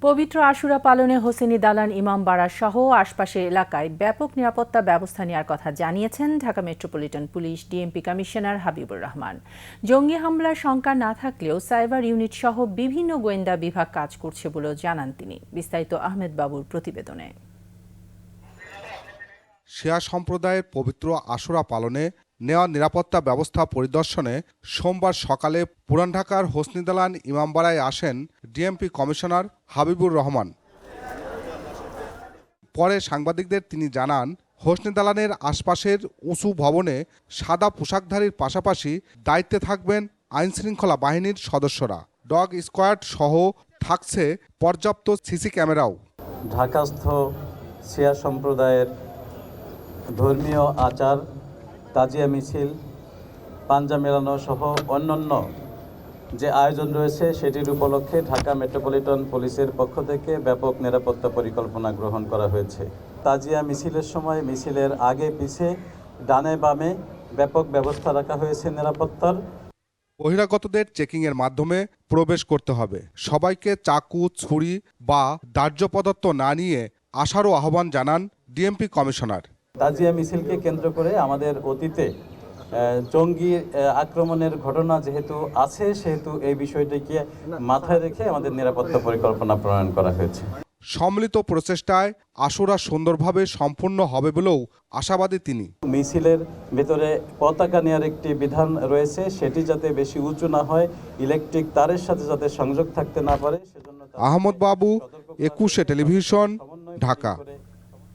পবিত্র আশুরা পালনে হোসেনি দালান ইমামবাড়া সহ আশপাশের এলাকায় ব্যাপক নিরাপত্তা ব্যবস্থা নেওয়ার কথা জানিয়েছেন Dhaka metropolitan police DMP commissioner Habibur Rahman. জঙ্গি হামলার শঙ্কা না থাকলেও সাইবার ইউনিট সহ বিভিন্ন গোয়েন্দা বিভাগ কাজ করছে বলেও জানান তিনি। বিস্তারিত আহমেদ বাবুর প্রতিবেদনে। শিয়া সম্প্রদায়ের পবিত্র আশুরা পালনে নেওয়া নিরাপত্তা ব্যবস্থা পরিদর্শনে সোমবার সকালে পুরান ঢাকার হোসনিদালান ইমামবাড়ায় আসেন ডিএমপি কমিশনার হাবিবুর রহমান। পরে সাংবাদিকদের তিনি জানান হোসনে দালানের আশপাশের উঁচু ভবনে সাদা পোশাকধারীর পাশাপাশি দায়িত্বে থাকবেন আইনশৃঙ্খলা বাহিনীর সদস্যরা। ডগ স্কোয়াড সহ থাকছে পর্যাপ্ত সিসি ক্যামেরাও। ঢাকাস্থ শিয়া সম্প্রদায়ের ধর্মীয় আচার, তাজিয়া মিছিল, পাঞ্জা মেলানো সহ অন্যান্য যে আয়োজন রয়েছে সেটির উপলক্ষে ঢাকা মেট্রোপলিটন পুলিশের পক্ষ থেকে ব্যাপক নিরাপত্তা পরিকল্পনা গ্রহণ করা হয়েছে। তাজিয়া মিছিলের সময় মিছিলের আগে পিছে ডানে বামে ব্যাপক ব্যবস্থা রাখা হয়েছে নিরাপত্তার। বহিরাগতদের চেকিংয়ের মাধ্যমে প্রবেশ করতে হবে। সবাইকে চাকু ছুরি বা দাহ্য পদার্থ না নিয়ে আসারও আহ্বান জানান ডিএমপি কমিশনার। তাজিয়া মিছিলকে কেন্দ্র করে আমাদের অতীতে জঙ্গি আক্রমণের ঘটনা যেহেতু আছে সেহেতু এই বিষয়টিকে মাথায় রেখে আমাদের নিরাপত্তা পরিকল্পনা প্রণয়ন করা হয়েছে। সম্মিলিত প্রচেষ্টায় আশুরা সুন্দরভাবে সম্পূর্ণ হবে বলেও আশাবাদী তিনি। মিছিলের ভেতরে পতাকা নেওয়ার একটি বিধান রয়েছে সেটি যাতে বেশি উঁচু না হয় ইলেকট্রিক তারের সাথে যাতে সংযোগ থাকতে না পারে সেজন্য আহমদ বাবু একুশে টেলিভিশন ঢাকা।